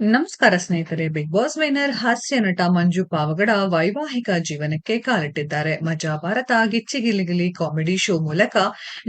ನಮಸ್ಕಾರ ಸ್ನೇಹಿತರೆ big boss winner ಹಾಸ್ಯ ನಟ ಮಂಜು ಪಾವಗಡ ವೈವಾಹಿಕ ಜೀವನಕ್ಕೆ ಕಾಲಿಟ್ಟಿದ್ದಾರೆ. ಮಜಾ ಭಾರತ ಗಿಚ್ಚಿಗಿಲಿಗಿಲಿ ಕಾಮಿಡಿ ಶೋ ಮೂಲಕ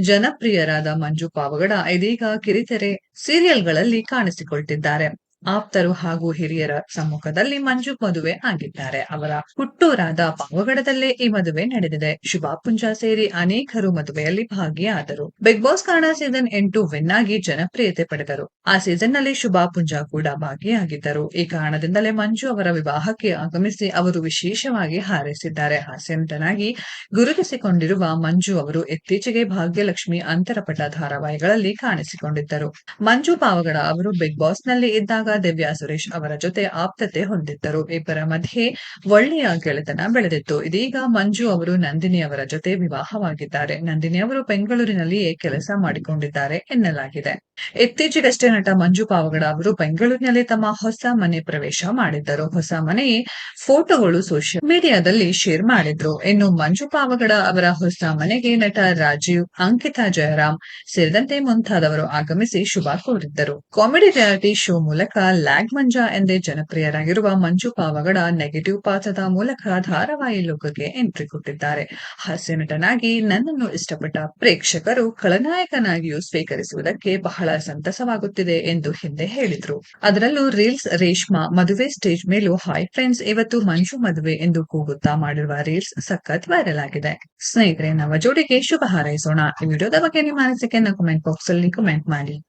ಜನಪ್ರಿಯರಾದ ಮಂಜು ಪಾವಗಡ ಇದೀಗ ಕಿರಿತೆರೆ ಸೀರಿಯಲ್ಗಳಲ್ಲಿ ಕಾಣಿಸಿಕೊಳ್ತಿದ್ದಾರೆ. ಆಪ್ತರು ಹಾಗೂ ಹಿರಿಯರ ಸಮ್ಮುಖದಲ್ಲಿ ಮಂಜು ಮದುವೆ ಆಗಿದ್ದಾರೆ. ಅವರ ಹುಟ್ಟೂರಾದ ಪಾವಗಡದಲ್ಲೇ ಈ ಮದುವೆ ನಡೆದಿದೆ. ಶುಭಾ ಪುಂಜಾ ಸೇರಿ ಅನೇಕರು ಮದುವೆಯಲ್ಲಿ ಭಾಗಿಯಾದರು. ಬಿಗ್ ಬಾಸ್ ಕಾರಣ ಸೀಸನ್ ಎಂಟು ವಿನ್ ಆಗಿ ಜನಪ್ರಿಯತೆ ಪಡೆದರು. ಆ ಸೀಸನ್ನಲ್ಲಿ ಶುಭಾ ಪುಂಜಾ ಕೂಡ ಭಾಗಿಯಾಗಿದ್ದರು. ಈ ಕಾರಣದಿಂದಲೇ ಮಂಜು ಅವರ ವಿವಾಹಕ್ಕೆ ಆಗಮಿಸಿ ಅವರು ವಿಶೇಷವಾಗಿ ಹಾರೈಸಿದ್ದಾರೆ. ಹಾಸ್ಯನಟನಾಗಿ ಗುರುತಿಸಿಕೊಂಡಿರುವ ಮಂಜು ಅವರು ಇತ್ತೀಚೆಗೆ ಭಾಗ್ಯಲಕ್ಷ್ಮಿ ಅಂತರಪಟ ಧಾರಾವಾಹಿಗಳಲ್ಲಿ ಕಾಣಿಸಿಕೊಂಡಿದ್ದರು. ಮಂಜು ಪಾವಗಡ ಅವರು ಬಿಗ್ ಬಾಸ್ನಲ್ಲಿ ಇದ್ದಾಗ ದಿವ್ಯಾ ಸುರೇಶ್ ಅವರ ಜೊತೆ ಆಪ್ತತೆ ಹೊಂದಿದ್ದರು. ಇಬ್ಬರ ಮಧ್ಯೆ ಒಳ್ಳೆಯ ಗೆಳೆತನ ಬೆಳೆದಿತ್ತು. ಇದೀಗ ಮಂಜು ಅವರು ನಂದಿನಿ ಅವರ ಜೊತೆ ವಿವಾಹವಾಗಿದ್ದಾರೆ. ನಂದಿನಿ ಅವರು ಬೆಂಗಳೂರಿನಲ್ಲಿಯೇ ಕೆಲಸ ಮಾಡಿಕೊಂಡಿದ್ದಾರೆ ಎನ್ನಲಾಗಿದೆ. ಇತ್ತೀಚೆಗಷ್ಟೇ ನಟ ಮಂಜು ಪಾವಗಡ ಅವರು ಬೆಂಗಳೂರಿನಲ್ಲಿ ತಮ್ಮ ಹೊಸ ಮನೆ ಪ್ರವೇಶ ಮಾಡಿದ್ದರು. ಹೊಸ ಮನೆ ಫೋಟೋಗಳು ಸೋಷಿಯಲ್ ಮೀಡಿಯಾದಲ್ಲಿ ಶೇರ್ ಮಾಡಿದ್ರು. ಇನ್ನು ಮಂಜು ಪಾವಗಡ ಅವರ ಹೊಸ ಮನೆಗೆ ನಟ ರಾಜೀವ್, ಅಂಕಿತಾ ಜಯರಾಮ್ ಸೇರಿದಂತೆ ಮುಂತಾದವರು ಆಗಮಿಸಿ ಶುಭ ಕೋರಿದ್ದರು. ಕಾಮಿಡಿ ರಿಯಾಲಿಟಿ ಶೋ ಮೂಲಕ ಲ್ಯಾಗ್ ಮಂಜಾ ಎಂದೇ ಜನಪ್ರಿಯರಾಗಿರುವ ಮಂಜು ಪಾವಗಡ ನೆಗೆಟಿವ್ ಪಾತ್ರದ ಮೂಲಕ ಧಾರಾವಾಹಿ ಲೋಕಕ್ಕೆ ಎಂಟ್ರಿ ಕೊಟ್ಟಿದ್ದಾರೆ. ಹಾಸ್ಯ ನಟನಾಗಿ ನನ್ನನ್ನು ಇಷ್ಟಪಟ್ಟ ಪ್ರೇಕ್ಷಕರು ಖಳನಾಯಕನಾಗಿಯೂ ಸ್ವೀಕರಿಸುವುದಕ್ಕೆ ಬಹಳ ಸಂತಸವಾಗುತ್ತಿದೆ ಎಂದು ಹಿಂದೆ ಹೇಳಿದ್ರು. ಅದರಲ್ಲೂ ರೀಲ್ಸ್ ರೇಷ್ಮಾ ಮದುವೆ ಸ್ಟೇಜ್ ಮೇಲೂ ಹಾಯ್ ಫ್ರೆಂಡ್ಸ್ ಇವತ್ತು ಮಂಜು ಮದುವೆ ಎಂದು ಕೂಗುತ್ತಾ ಮಾಡಿರುವ ರೀಲ್ಸ್ ಸಖತ್ ವೈರಲ್ ಆಗಿದೆ. ಸ್ನೇಹಿತರೆ ನವ ಜೋಡಿಗೆ ಶುಭ ಹಾರೈಸೋಣ. ಈ ವಿಡಿಯೋದ ಬಗ್ಗೆ ನಿಮ್ಮ ಅನಿಸಿಕೆಯನ್ನು ಕಮೆಂಟ್ ಬಾಕ್ಸ್ ಅಲ್ಲಿ ಕಮೆಂಟ್ ಮಾಡಿ.